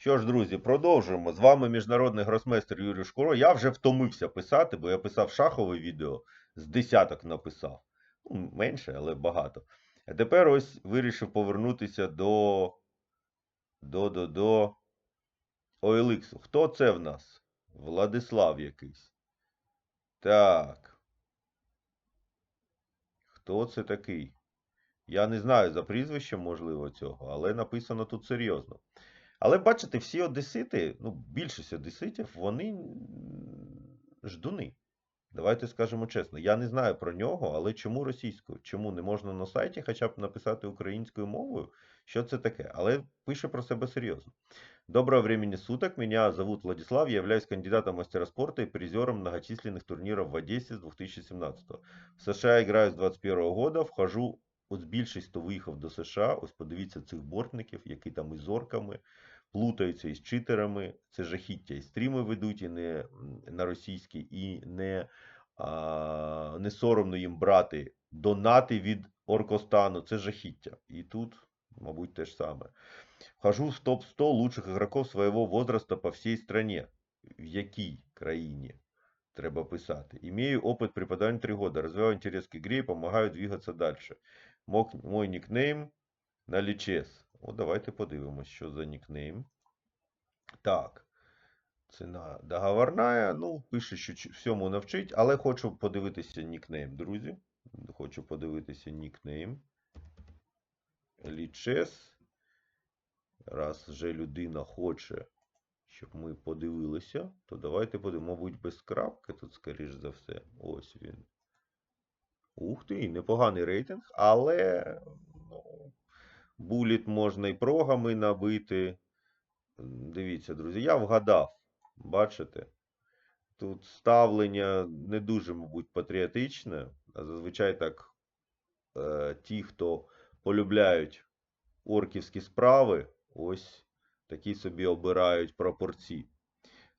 Що ж, друзі, продовжуємо. З вами міжнародний гросмейстер Юрій Шкуро. Я вже втомився писати, бо я писав шахове відео, з десяток написав. Ну, менше, але багато. А тепер ось вирішив повернутися до. До, до, до OLX. Хто це в нас? Владислав якийсь. Так. Хто це такий? Я не знаю за прізвищем, можливо, цього, але написано тут серйозно. Але бачите, всі одесити, ну, більшість одеситів, вони ждуни. Давайте скажемо чесно. Я не знаю про нього, але чому російською? Чому не можна на сайті хоча б написати українською мовою? Що це таке? Але пише про себе серйозно. Доброго времени суток. Меня зовут Владислав. Я являюсь кандидатом мастера спорта и призером многочисленных турниров в Одессе с 2017 -го. В США играю с 21 года, вхожу, ось більшість, хто виїхав до США, ось подивіться цих бортників, які там із орками, плутаються із читерами. Це жахіття. І стріми ведуть і не на російській, і не, а, не соромно їм брати донати від Оркостану. Це жахіття. І тут, мабуть, те ж саме. Вхожу в топ-100 лучших игроков своего возраста по всей стране. В якій країні? Треба писати. Имею опыт преподавания 3 года. Развиваю интерес к игре и помогаю двигаться дальше. Мой нікнейм на лічес. О, давайте подивимось, що за нікнейм. Так. Ціна договорная. Ну, пише, що всьому навчить, але хочу подивитися нікнейм, друзі. Хочу подивитися нікнейм. Лічес. Раз вже людина хоче, щоб ми подивилися, то давайте подивимо. Мабуть, без крапки тут, скоріш за все. Ось він. Ух ти, непоганий рейтинг, але ну, буліт можна і прогами набити. Дивіться, друзі, я вгадав. Бачите? Тут ставлення не дуже, мабуть, патріотичне, а зазвичай так е, ті, хто полюбляють орківські справи, ось такі собі обирають прапорці.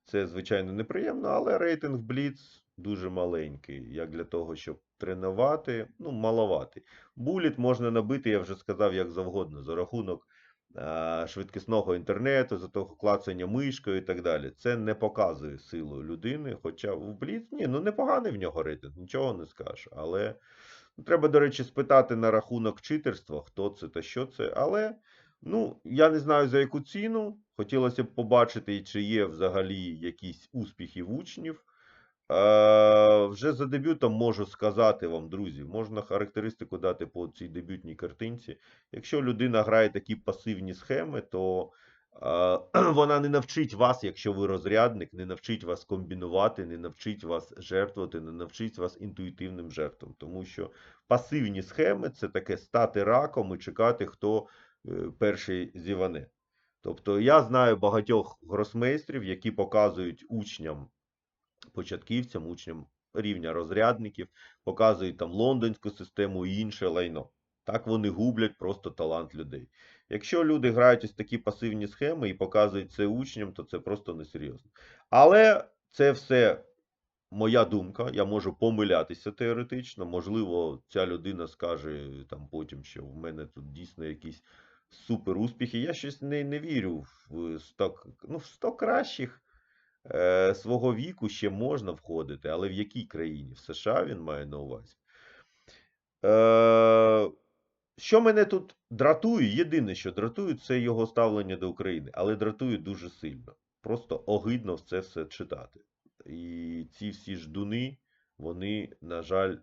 Це, звичайно, неприємно, але рейтинг Бліц дуже маленький. Як для того, щоб тренувати, ну, маловатий. Буліт можна набити, я вже сказав, як завгодно, за рахунок а, швидкісного інтернету, за того клацання мишкою і так далі. Це не показує силу людини. Хоча в Бліц, ні, ну непоганий в нього рейтинг, нічого не скажеш. Але ну, треба, до речі, спитати на рахунок читерства, хто це та що це. Але ну, я не знаю за яку ціну. Хотілося б побачити, чи є взагалі якісь успіхи в учнів. Е, вже за дебютом можу сказати вам, друзі, можна характеристику дати по цій дебютній картинці. Якщо людина грає такі пасивні схеми, то е, вона не навчить вас, якщо ви розрядник, не навчить вас комбінувати, не навчить вас жертвувати, не навчить вас інтуїтивним жертвам. Тому що пасивні схеми це таке стати раком і чекати, хто е, перший зіване. Тобто я знаю багатьох гросмейстрів, які показують учням початківцям, учням рівня розрядників, показують там лондонську систему і інше лайно. Так вони гублять просто талант людей. Якщо люди грають ось такі пасивні схеми і показують це учням, то це просто несерйозно. Але це все моя думка. Я можу помилятися теоретично. Можливо, ця людина скаже там потім, що в мене тут дійсно якісь супер успіхи. Я щось не, не вірю в 100, ну, в 100 кращих е, свого віку ще можна входити, але в якій країні? В США він має на увазі. Е, що мене тут дратує, єдине, що дратує, це його ставлення до України, але дратує дуже сильно. Просто огидно це все читати. І ці всі ждуни, вони, на жаль,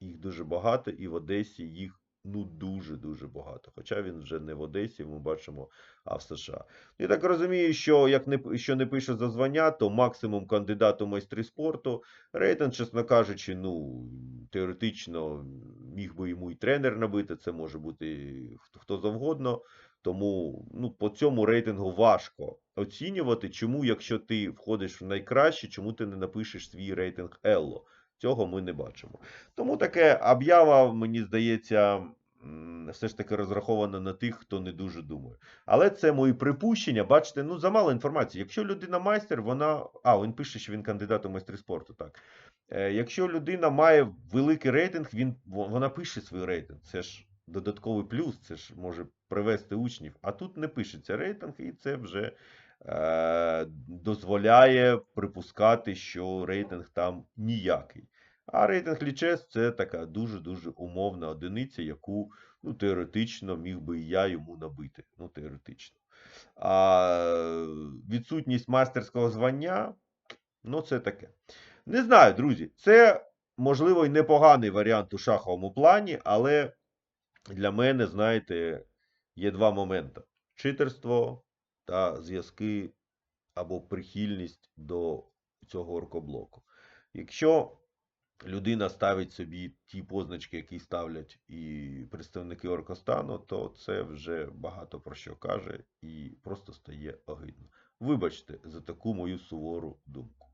їх дуже багато, і в Одесі їх ну дуже-дуже багато. Хоча він вже не в Одесі, ми бачимо, а в США. Я так розумію, що як не, що не пише за звання, то максимум кандидат у майстри спорту. Рейтинг, чесно кажучи, ну, теоретично міг би йому і тренер набити, це може бути хто завгодно. Тому ну, по цьому рейтингу важко оцінювати, чому, якщо ти входиш в найкраще, чому ти не напишеш свій рейтинг Елло. Цього ми не бачимо. Тому таке об'ява, мені здається, все ж таки розрахована на тих, хто не дуже думає. Але це мої припущення. Бачите, ну замало інформації. Якщо людина майстер, вона. А, він пише, що він кандидат у майстри спорту. Так. Е, якщо людина має великий рейтинг, він, вона пише свій рейтинг. Це ж додатковий плюс, це ж може привести учнів. А тут не пишеться рейтинг, і це вже дозволяє припускати, що рейтинг там ніякий. А рейтинг лічес це така дуже-дуже умовна одиниця, яку ну, теоретично міг би і я йому набити. Ну, теоретично. А відсутність майстерського звання, ну, це таке. Не знаю, друзі, це можливо і непоганий варіант у шаховому плані, але для мене, знаєте, є два моменти: читерство та зв'язки або прихильність до цього оркоблоку. Якщо людина ставить собі ті позначки, які ставлять і представники оркостану, то це вже багато про що каже і просто стає огидно. Вибачте за таку мою сувору думку.